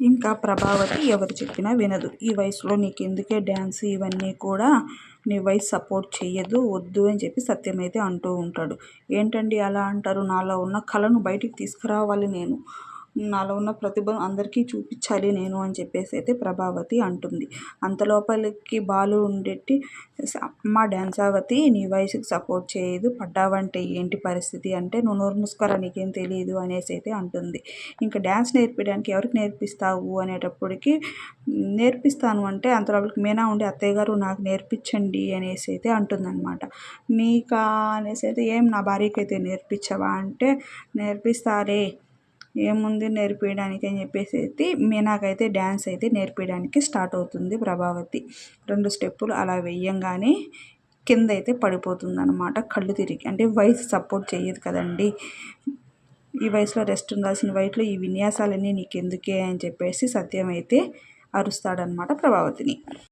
ఇంకా ప్రభావతి ఎవరు చెప్పినా వినదు. ఈ వయసులో నీకు ఎందుకే డ్యాన్స్ ఇవన్నీ కూడా నీ వయసు సపోర్ట్ చేయదు వద్దు అని చెప్పి సత్యం అయితే అంటూ ఉంటాడు. ఏంటండి అలా అంటారు? నాలో ఉన్న కళను బయటికి తీసుకురావాలి నేను. నాలో ఉన్న ప్రతిభను అందరికీ చూపించాలి నేను అని చెప్పేసి అయితే ప్రభావతి అంటుంది. అంత లోపలికి బాలు ఉండేటి అమ్మ డ్యాన్సావతి నీ వయసుకి సపోర్ట్ చేయదు పడ్డావంటే ఏంటి పరిస్థితి? అంటే నువ్వు నోరు మూసుకోరా నీకేం తెలియదు అనేసి అయితే అంటుంది. ఇంకా డ్యాన్స్ నేర్పించడానికి ఎవరికి నేర్పిస్తావు? అనేటప్పటికి నేర్పిస్తాను అంటే అంతలోపలికి మేనా ఉండి అత్తయ్య గారు నాకు నేర్పించండి అనేసి అయితే అంటుందన్నమాట. మీకా? అనేసి అయితే ఏం నా భార్యకైతే నేర్పించవా? అంటే నేర్పిస్తారే ఏముంది నేర్పించడానికి అని చెప్పేసి అయితే మీనాకైతే డ్యాన్స్ అయితే నేర్పించడానికి స్టార్ట్ అవుతుంది ప్రభావతి. రెండు స్టెప్పులు అలా వేయంగానే కింద అయితే పడిపోతుంది అనమాట కళ్ళు తిరిగి. అంటే వయసు సపోర్ట్ చేయదు కదండి. ఈ వయసులో రెస్ట్ ఉండాల్సిన వయసులో ఈ విన్యాసాలన్నీ నీకు ఎందుకే అని చెప్పేసి సత్యం అయితే అరుస్తాడనమాట ప్రభావతిని.